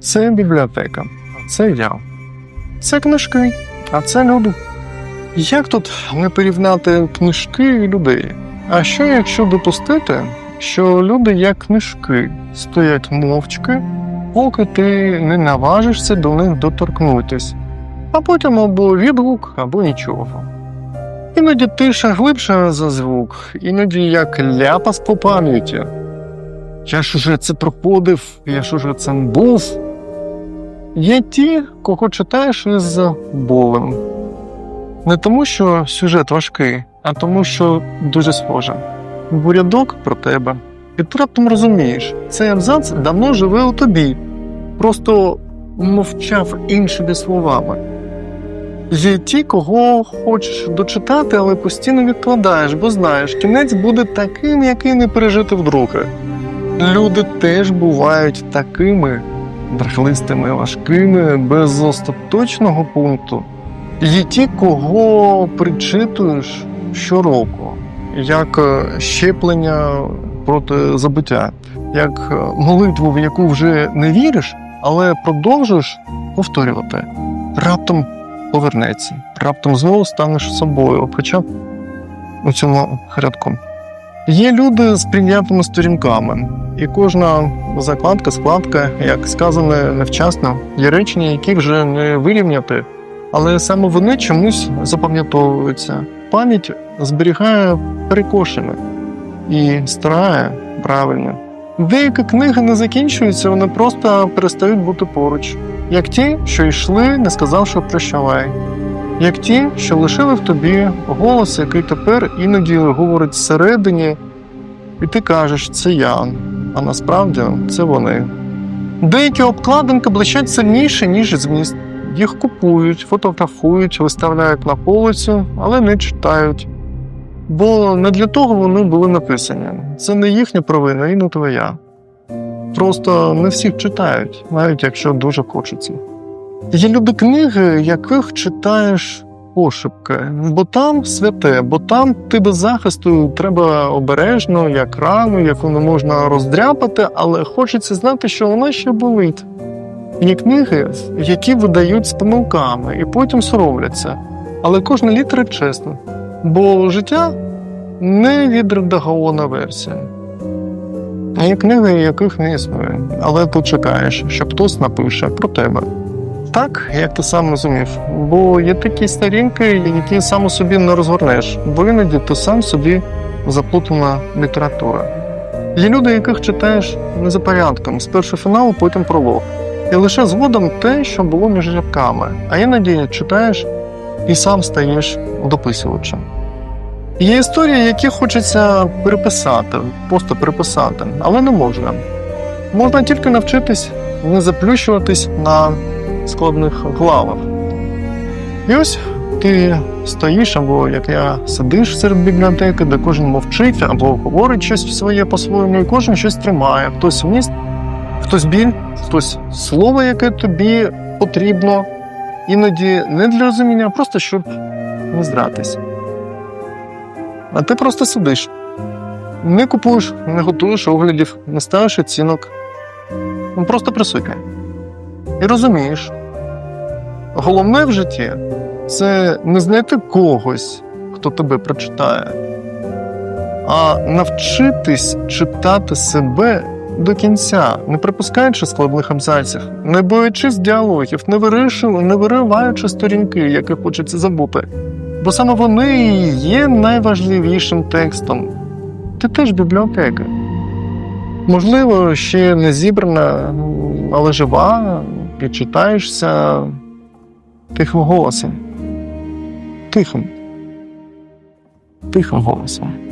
Це бібліотека, а це я. Це книжки, а це люди. Як тут не порівняти книжки і людей? А що якщо допустити, що люди як книжки стоять мовчки, поки ти не наважишся до них доторкнутись, а потім або відгук, або нічого. Іноді тиша глибша за звук, іноді як ляпас по пам'яті. Я ж уже це проходив, я ж уже цим був. Є ті, кого читаєш із болем. Не тому, що сюжет важкий, а тому, що дуже схоже. Бурядок про тебе. І ти раптом розумієш, цей абзац давно живе у тобі, просто мовчав іншими словами. Є ті, кого хочеш дочитати, але постійно відкладаєш, бо знаєш, кінець буде таким, який не пережити вдруге. Люди теж бувають такими брехлистими, важкими, без остаточного пункту. Є ті, кого причитуєш щороку, як е, щеплення проти забуття, як е, молитву, в яку вже не віриш, але продовжуєш повторювати. Раптом повернеться, раптом знову станеш собою, хоча у цьому рядку. Є люди з прийнятними сторінками, і кожна закладка, складка, як сказане невчасно, є речення, які вже не вирівняти, але саме вони чомусь запам'ятовуються. Пам'ять зберігає перекошене і старає правильно. Деякі книги не закінчуються, вони просто перестають бути поруч, як ті, що йшли, не сказавши прощавай, як ті, що лишили в тобі голос, який тепер іноді говорить всередині, і ти кажеш, це я, а насправді це вони. Деякі обкладинки блищать сильніше, ніж зміст. Їх купують, фотографують, виставляють на полицю, але не читають. Бо не для того вони були написані. Це не їхня провина і не твоя. Просто не всіх читають, навіть якщо дуже хочеться. Є люди книги, яких читаєш пошепки, бо там святе, бо там ти без захисту треба обережно, як рану, яку не можна роздряпати, але хочеться знати, що вона ще болить. Є книги, які видають з помилками і потім соромляться. Але кожна літера чесна, бо життя не відредагована версія. А є книги, яких не існує, але ти чекаєш, що хтось напише про тебе. Так, як ти сам розумів, бо є такі сторінки, які сам собі не розгорнеш, бо іноді ти сам собі заплутана література. Є люди, яких читаєш не за порядком, спершу фінал, потім пролог. І лише згодом те, що було між рядками, а іноді читаєш і сам стаєш дописувачем. Є історії, які хочеться переписати, просто переписати, але не можна. Можна тільки навчитись не заплющуватись на складних главах. І ось ти стоїш, або як я сидиш серед бібліотеки, де кожен мовчить, або говорить щось своє по-своєму, і кожен щось тримає. Хтось вміст, хтось біль, хтось слово, яке тобі потрібно, іноді не для розуміння, а просто щоб не здратись. А ти просто сидиш, не купуєш, не готуєш оглядів, не ставиш оцінок. Ну, просто присутній. І розумієш, головне в житті це не знайти когось, хто тебе прочитає, а навчитись читати себе до кінця, не припускаючи складних абзаців, не боячись діалогів, не вирішив, не вириваючи сторінки, які хочеться забути. Бо саме вони і є найважливішим текстом. Ти теж бібліотека. Можливо, ще не зібрана, але жива, і читаєшся тихим голосом. Тихим. Тихим голосом.